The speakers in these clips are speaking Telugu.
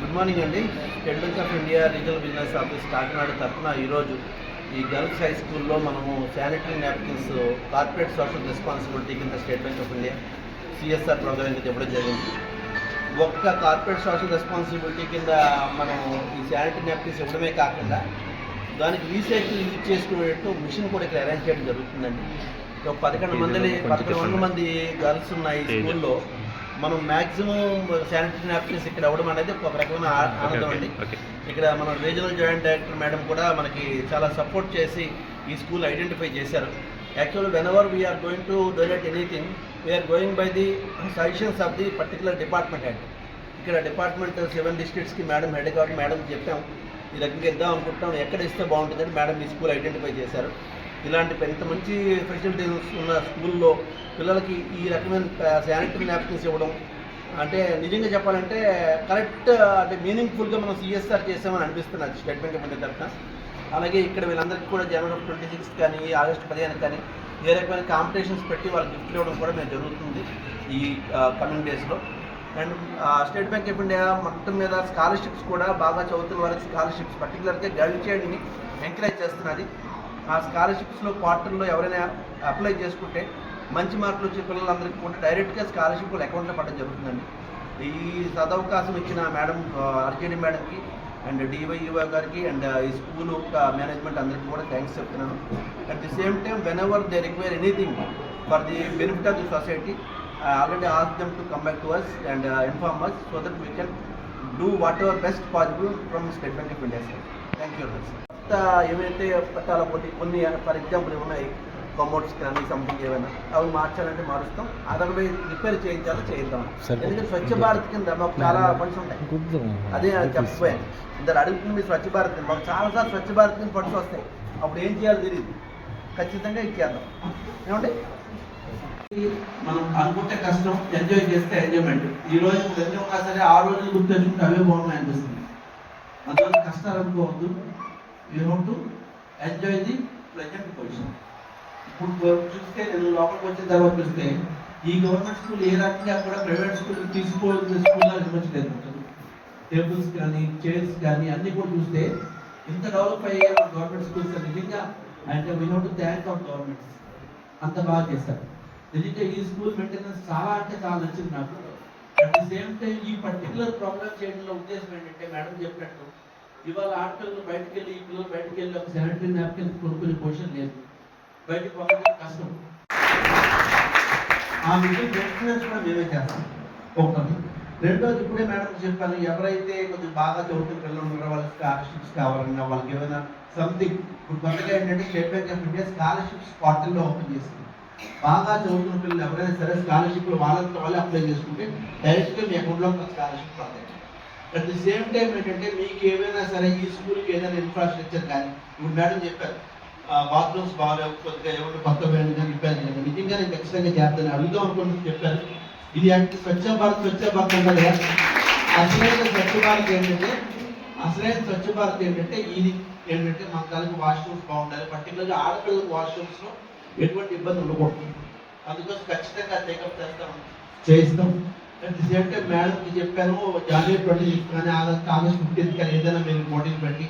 గుడ్ మార్నింగ్ అండి. State Bank of India regional business office Kakinada తరఫున ఈరోజు ఈ గర్ల్స్ హై స్కూల్లో మనము sanitary napkins corporate social responsibility కింద State Bank of India CSR program కింద ఇవ్వడం జరిగింది. ఒక్క కార్పొరేట్ సోషల్ రెస్పాన్సిబిలిటీ కింద మనం ఈ శానిటరీ నాప్కిన్స్ ఇవ్వడమే కాకుండా దానికి రీసైకిల్ యూజ్ చేసుకునేటట్టు మిషన్ కూడా ఇక్కడ అరేంజ్ చేయడం జరుగుతుందండి. ఒక పదకొండు మందిని పదకొండు వందల మంది గర్ల్స్ ఉన్నాయి ఈ స్కూల్లో. మనం మ్యాక్సిమం శానిటరీ నాప్కిన్స్ ఇక్కడ ఇవ్వడం అనేది ఒక రకమైన ఆనందం అండి. ఇక్కడ మన రీజనల్ జాయింట్ డైరెక్టర్ మేడం కూడా మనకి చాలా సపోర్ట్ చేసి ఈ స్కూల్ ఐడెంటిఫై చేశారు. Actual whenever we're going to donate anything we're going by the suggestions of the particular department head ఇక్కడ డిపార్ట్మెంట్ సెవెన్ డిస్ట్రిక్ట్స్కి మేడం హెడ్ కాబట్టి మేడం చెప్పాం. ఈ రకంగా ఇద్దాం అనుకుంటున్నాం. ఎక్కడ ఇస్తే బాగుంటుందని మేడం ఈ స్కూల్ ఐడెంటిఫై చేశారు. ఇలాంటి పెద్ద మంచి ఫెసిలిటీస్ ఉన్న స్కూల్లో పిల్లలకి ఈ రకమైన శానిటరీ నాప్కిన్స్ ఇవ్వడం. అంటే నిజంగా చెప్పాలంటే కరెక్ట్ అంటే మీనింగ్ఫుల్గా మనం సిఎస్ఆర్ చేసామని అనిపిస్తుంది స్టేట్ బ్యాంక్ ఆఫ్ ఇండియా తరఫున. అలాగే ఇక్కడ వీళ్ళందరికీ కూడా జనవరి ట్వంటీ సిక్స్ కానీ ఆగస్ట్ పదిహేను కానీ ఏ రకమైన కాంపిటీషన్స్ పెట్టి వాళ్ళకి గిఫ్ట్లు ఇవ్వడం కూడా మేము జరుగుతుంది ఈ కమింగ్ డేస్లో and State Bank of India మొత్తం మీద స్కాలర్షిప్స్ కూడా బాగా చదువుతున్న వారికి స్కాలర్షిప్స్ పర్టికులర్గా గర్ల్ చైల్డ్ని ఎంకరేజ్ చేస్తున్నది. ఆ స్కాలర్షిప్స్లో క్వార్టర్లో ఎవరైనా అప్లై చేసుకుంటే మంచి మార్కులు వచ్చే పిల్లలందరికీ కూడా డైరెక్ట్గా స్కాలర్షిప్ అకౌంట్లో పడడం జరుగుతుందండి. ఈ సదవకాశం ఇచ్చిన మేడం ఆర్జేడి మేడంకి అండ్ డివైయువ గారికి అండ్ ఈ స్కూల్ మేనేజ్మెంట్ అందరికీ కూడా థ్యాంక్స్ చెప్తున్నాను. At the same time whenever they require anything for the benefit of the society already ask them to come back to us and inform us so that we can do whatever best possible from State Bank of India sir thank you very much కొత్త ఏవైతే పట్టాల కొన్ని కొన్ని ఫర్ ఎగ్జాంపుల్ ఉన్నాయి కమోడ్స్ కానీ సంథింగ్ ఏమైనా అవి మార్చాలంటే మారుస్తాం. Otherwise repair చేయించాలో చేయిద్దాం. ఎందుకంటే స్వచ్ఛ భారత్ కింద మాకు చాలా ఫండ్స్ ఉంటాయి. అదే చెప్పిపోయాను ఇద్దరు అడుగుతుంది మీరు స్వచ్ఛ భారత్ కింద. మాకు చాలాసార్లు స్వచ్ఛ భారత్ కింద ఫండ్స్ వస్తాయి. అప్పుడు ఏం చేయాలో తెలియదు ఖచ్చితంగా ఇచ్చేద్దాం. ఏమండి? మనం అనుకుంటే కష్టం ఎంజాయ్ చేస్తే ఎంజాయ్మెంట్. ఈ రోజు ఎన్ని ఉన్నా సరే ఆ రోజులు గుర్తు తెచ్చుకుంటే అవే బాగున్నాయి అనిపిస్తుంది అందువల్ల కష్టాలు అనుకోవద్దు. You have to enjoy the present position ఇప్పుడు చూస్తే నేను లోపలికి వచ్చిన తర్వాత చూస్తే ఈ గవర్నమెంట్ స్కూల్ ఏ రకంగా కూడా ప్రైవేట్ స్కూల్ తీసుకోవాల్సిన స్కూల్లో నిర్మించలేదు టేబుల్స్ కానీ చైర్స్ కానీ అన్ని కూడా చూస్తే ఇంత డెవలప్ అయ్యే గవర్నమెంట్ స్కూల్స్ నిజంగా అంటే we have to thank our government అంత బాగా చేస్తారు. నిజంగా ఈ స్కూల్ మెయింటెనెన్స్ చాలా అంటే చాలా నచ్చింది నాకు. అట్ ది సేమ్ టైం ఈ పర్టికులర్ ప్రోగ్రామ్ చేయడంలో ఉద్దేశం ఏంటంటే మేడం చెప్పినట్టు ఇవాళ ఆడపిల్లలు బయటకు వెళ్ళి ఈ పిల్లలు బయటకు వెళ్ళి ఒక శానిటరీ నాప్కిన్ కొనుక్కునే పొజిషన్ లేదు. బయటకు పోవడం కష్టం. ఆ విషయం మెయింటెనెన్స్ కూడా మేమే చేస్తాం. ఒకటి రెండోది ఇప్పుడే మేడం చెప్పాను ఎవరైతే కొంచెం బాగా చదువుతున్న పిల్లలు ఉన్నారో వాళ్ళకి స్కాలర్షిప్స్ కావాలన్నా వాళ్ళకి ఏమైనా సంథింగ్ ఇప్పుడు కొత్తగా ఏంటంటే State Bank of India scholarships పోర్టల్లో ఓపెన్ చేసింది బాగా చదువుతున్న పిల్లలు ఎవరైనా సరే స్కాలర్షిప్ వాళ్ళంతా వాళ్ళే అప్లై చేసుకుంటే డైరెక్ట్గా మీ అకౌంట్లో స్కాలర్షిప్ పడతాయి అట్ ది సేమ్ టైం ఏంటంటే మీకు ఏమైనా సరే ఈ స్కూల్కి ఏదైనా ఇన్ఫ్రాస్ట్రక్చర్ కానీ ఇప్పుడు మేడం చెప్పారు బాత్రూమ్స్ బాగాలేవు కొద్దిగా ఏమైనా కొత్త వేయండి కానీ రిపేర్ చేయండి. నిజంగా నేను ఖచ్చితంగా చేస్తాను. అడుగుదాం అనుకుంటున్నాను చెప్పారు. ఇది అంటే స్వచ్ఛ భారత్ స్వచ్ఛ భారత్ అంటే అసలైన స్వచ్ఛ భారత్ ఏంటంటే అసలైన స్వచ్ఛ భారత్ ఏంటంటే ఇది ఏంటంటే మన దానికి వాష్రూమ్స్ బాగుండాలి. పర్టికులర్గా ఆడపిల్లలకు వాష్రూమ్స్లో ఎటువంటి ఇబ్బంది ఉండకూడదు. అందుకోసం ఖచ్చితంగా టేకప్ చేస్తాం. చేయిస్తాం అట్ ది సేమ్ టైం మేడంకి చెప్పాను జనవరి ట్వంటీ సిక్స్ కానీ ఆగస్ట్ ఆగస్ట్ ఫిఫ్టీన్త్ కానీ ఏదైనా మీరు పోటీలు పెట్టి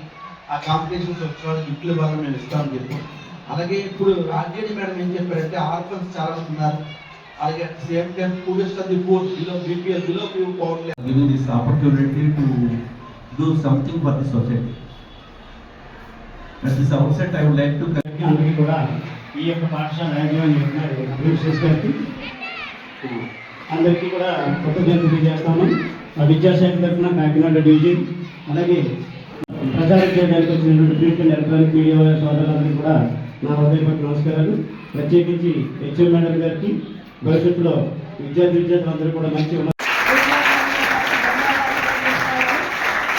ఆ కాంపిటీషన్స్ వచ్చిన వాళ్ళకి గిఫ్ట్లు ఇవ్వాలని మేము ఇస్తామని చెప్పాం అలాగే ఇప్పుడు ఆర్జేడీ మేడం ఏం చెప్పారంటే ఆర్ఫన్స్ చాలా ఉన్నారు. అలాగే at the same time poorest of the poor below BPL below P power giving this opportunity to do something for the society. At this outset, I would like to అందరికీ అందరికీ కూడా ఈ యొక్క పాఠశాల యాజమాన్యం చెప్తున్నారు ప్రిన్సిపల్స్ గారికి అందరికీ కూడా కొత్త జయంతి చేస్తాము విద్యాశాఖ తరఫున కాకినాడ డివిజన్ అలాగే ప్రచారం చేయడానికి వచ్చినటువంటి ప్రింట్ ఎలక్ట్రానిక్ మీడియా సోదరులందరికీ కూడా నా హృదయపూర్వక నమస్కారాలు. ప్రత్యేకించి హెచ్ఎం మేడం గారికి భవిష్యత్తులో విద్యార్థి విద్యార్థులందరూ కూడా మంచి ఉన్న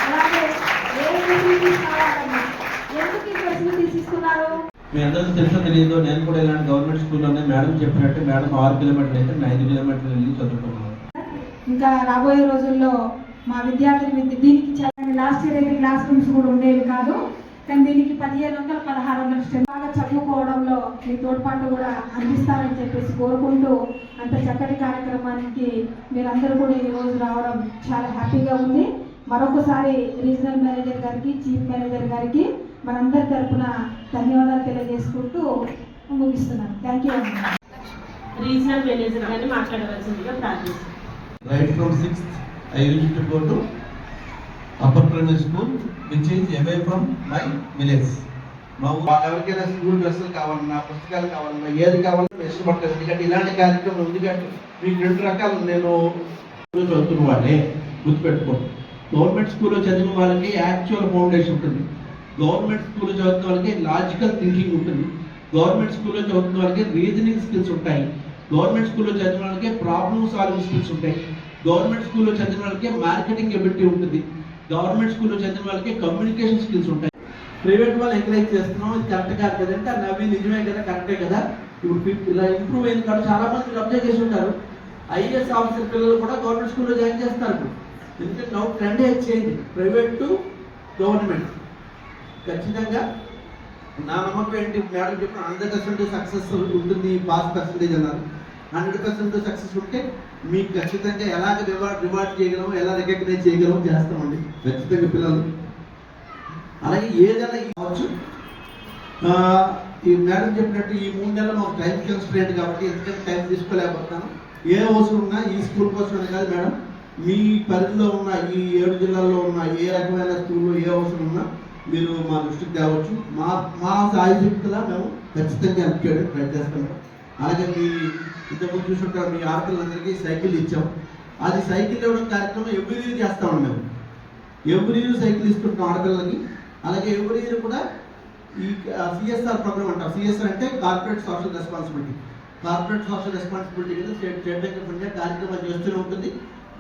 అలాగే ఏ ఫెసిలిటీస్ కావాలన్నా ఎందుకు ఈ ఫెసిలిటీస్ ఇస్తున్నారు మీ అందరికీ తెలుసో తెలియదు నేను కూడా ఇలాంటి గవర్నమెంట్ స్కూల్లోనే మేడం చెప్పినట్టు మేడం ఆరు కిలోమీటర్లు అయితే నేను ఐదు కిలోమీటర్లు వెళ్ళి చదువుకున్నాను ఇంకా రాబోయే రోజుల్లో మా విద్యార్థుల దీనికి చాలా లాస్ట్ ఇయర్ అయితే క్లాస్ రూమ్స్ కూడా ఉండేవి కాదు. కానీ దీనికి పదిహేను వందల పదహారు వందల స్ట్రెంత్ చదువుకోవడంలో మీ తోడ్పాటు కూడా అందిస్తారని చెప్పేసి కోరుకుంటూ అంత చక్కటి కార్యక్రమానికి మీరందరూ కూడా ఈ రోజు రావడం చాలా హ్యాపీగా ఉంది. మరొకసారి రీజనల్ మేనేజర్ గారికి చీఫ్ మేనేజర్ గారికి మనందరి తరపున ధన్యవాదాలు తెలియజేసుకుంటూ ముగిస్తున్నాను. థ్యాంక్ యూ అండి రీజనల్ మేనేజర్ గారిని మాట్లాడవలసిందిగా ప్రార్థిస్తున్నాను. Right from sixth, I used to go to upper primary school, which is away from my village. మా ఎవరికైనా స్కూల్ డ్రెస్సులు కావాలన్నా పుస్తకాలు కావాలన్నా ఏది కావాలన్నా ఇష్టపడతారు. ఎందుకంటే ఇలాంటి కార్యక్రమం ఉంది కాబట్టి మీకు రెండు రకాలు నేను చదువుతున్న వాళ్ళే గుర్తుపెట్టుకోండి గవర్నమెంట్ స్కూల్లో చదివిన వాళ్ళకి యాక్చువల్ ఫౌండేషన్ ఉంటుంది. గవర్నమెంట్ స్కూల్లో చదువుతున్న వాళ్ళకి లాజికల్ థింకింగ్ ఉంటుంది. గవర్నమెంట్ స్కూల్లో చదువుతున్న వాళ్ళకి రీజనింగ్ స్కిల్స్ ఉంటాయి. గవర్నమెంట్ స్కూల్లో చదివిన వాళ్ళకి ప్రాబ్లమ్ సాల్వింగ్ స్కిల్స్ ఉంటాయి. గవర్నమెంట్ స్కూల్లో చదివిన వాళ్ళకి మార్కెటింగ్ ఎబిలిటీ ఉంటుంది. గవర్నమెంట్ స్కూల్లో చదివిన వాళ్ళకి కమ్యూనికేషన్ స్కిల్స్ ఉంటాయి. ప్రైవేట్ వాళ్ళు ఎంకరేజ్ చేస్తున్నాం ఇది కరెక్ట్ కాదు కదంటే నవ్వి నిజమే కదా కరెక్టే కదా? ఇప్పుడు ఇలా ఇంప్రూవ్ అయింది కాబట్టి చాలా మంది మీరు అబ్జర్వ్ చేసి ఉంటారు. ఐఏఎస్ ఆఫీసర్ పిల్లలు కూడా గవర్నమెంట్ స్కూల్లో జాయిన్ చేస్తారు ఇప్పుడు. ఎందుకంటే now trend change private to government ఖచ్చితంగా నా నమ్మకం ఏంటి? మేడం చెప్పిన హండ్రెడ్ పర్సెంట్ సక్సెస్ ఉంటుంది పాస్ పర్సెంటేజ్ అన్నారు. హండ్రెడ్ పర్సెంట్ సక్సెస్ ఉంటే మీకు ఖచ్చితంగా ఎలాగ రివార్డ్ రివార్డ్ చేయగలమో ఎలా రికగ్నైజ్ చేయగలమో చేస్తామండి. ఖచ్చితంగా పిల్లలు. అలాగే ఏదైనా కావచ్చు. ఈ మేడం చెప్పినట్టు ఈ మూడు నెలలు మాకు టైం కన్స్ట్రెంట్ కాబట్టి ఎందుకంటే టైం తీసుకోలేకపోతున్నాను. ఏ అవసరం ఉన్నా ఈ స్కూల్ కోసం అని కాదు మేడం. మీ పరిధిలో ఉన్న ఈ ఏడు జిల్లాల్లో ఉన్న ఏ రకమైన స్కూల్లో ఏ అవసరం ఉన్నా మీరు మా దృష్టికి తేవచ్చు మా మా సాయశక్తిలా మేము ఖచ్చితంగా హెల్ప్ చేయడానికి ప్రయత్నిస్తాం అలాగే మీ ఇంతకుముందు చూసుకుంటారు మీ ఆడపిల్లలందరికీ సైకిల్ ఇచ్చాం అది సైకిల్ ఇవ్వడం కార్యక్రమం ఎవ్రీ ఇయర్ చేస్తామండి మేము. ఎవ్రీ ఇయర్ సైకిల్ ఇస్తుంటాం ఆడపిల్లలకి. అలాగే ఎవ్రీ ఇయర్ కూడా ఈ సిఎస్ఆర్ ప్రోగ్రామ్ అంటారు. సిఎస్ఆర్ అంటే corporate social responsibility corporate social responsibility కింద స్టేట్ స్టేట్ బ్యాంక్ కార్యక్రమాలు చేస్తూనే ఉంటుంది.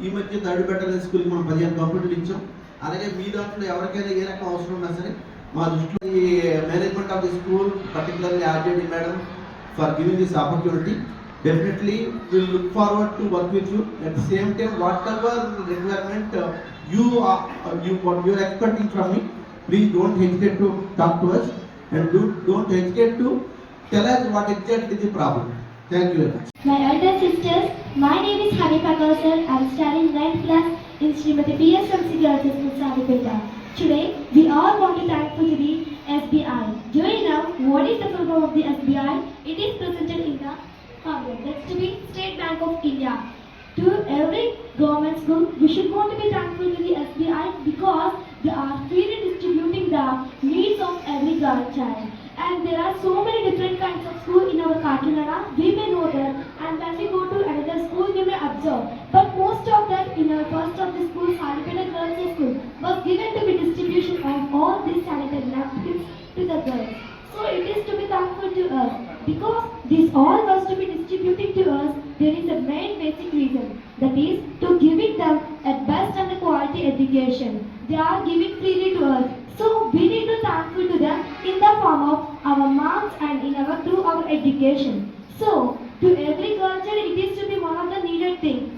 ఈ మధ్య థర్డ్ బెటర్ స్కూల్కి మనం పదిహేను కంప్యూటర్లు ఇచ్చాం. అలాగే మీ దాంట్లో ఎవరికైనా ఏ రకం అవసరం ఉన్నా సరే మా దృష్టిలో ఈ management of the school particularly RJD madam for giving this opportunity definitely will look forward to work with you at same time whatever requirement you're expecting from me please don't hesitate to talk to us and do don't hesitate to tell us what exact is the problem thank you very much my elder sisters my name is Habeeba Kausal I study in in Srimati PSMC Girls School, Savipeta. Today, we all want to thankful to the SBI. Do you know what is the full form of the SBI? It is presented in the public. That's to be State Bank of India. To every government school, we should want to be thankful to the SBI because they are freely distributing the needs of every girl child. And there are so many different kinds of school in our Kakinada. We may know that, and when we go to another school, we may observe. But most of them in our first of the school, Salipeta Girls School, was given to be distribution of all these sanitary napkins to the girls. So it is to be thankful to us because this all was to be distributed to us. There is a main basic reason that is to giving them a best and quality education. They are giving freely to us. So we need to thankful to them in the form of our marks and in our through our education. So to every culture it is to be one of the needed thing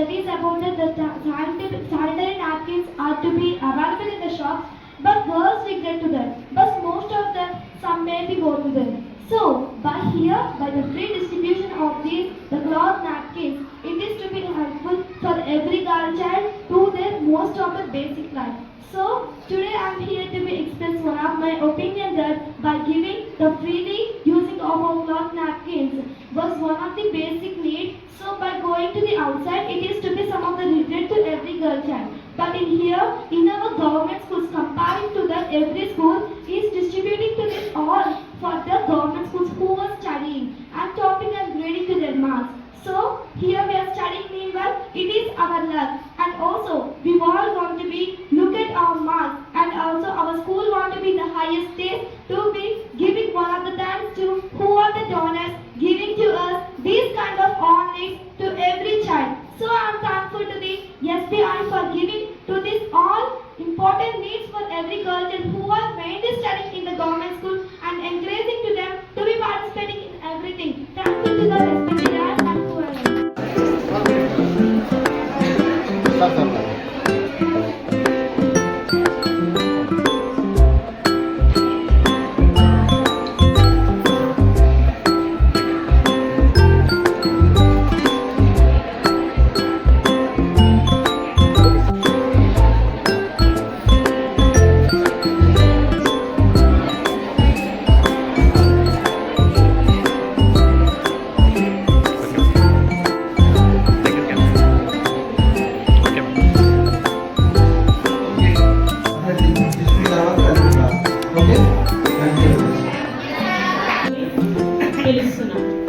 that is about the, sanitary, napkins are to be available in the shops but girls regret to them, but most of them some may be go to them. So by here by the free distribution of these the cloth napkins it is to be helpful for every girl child to their most of the basic life. So today I am here to be express one of my opinion that by giving the freely using of our cloth napkins was one of the basic need. So by going to the outside it is to be some of the regret to every girl child. But in here in our government schools comparing to the every school 类似呢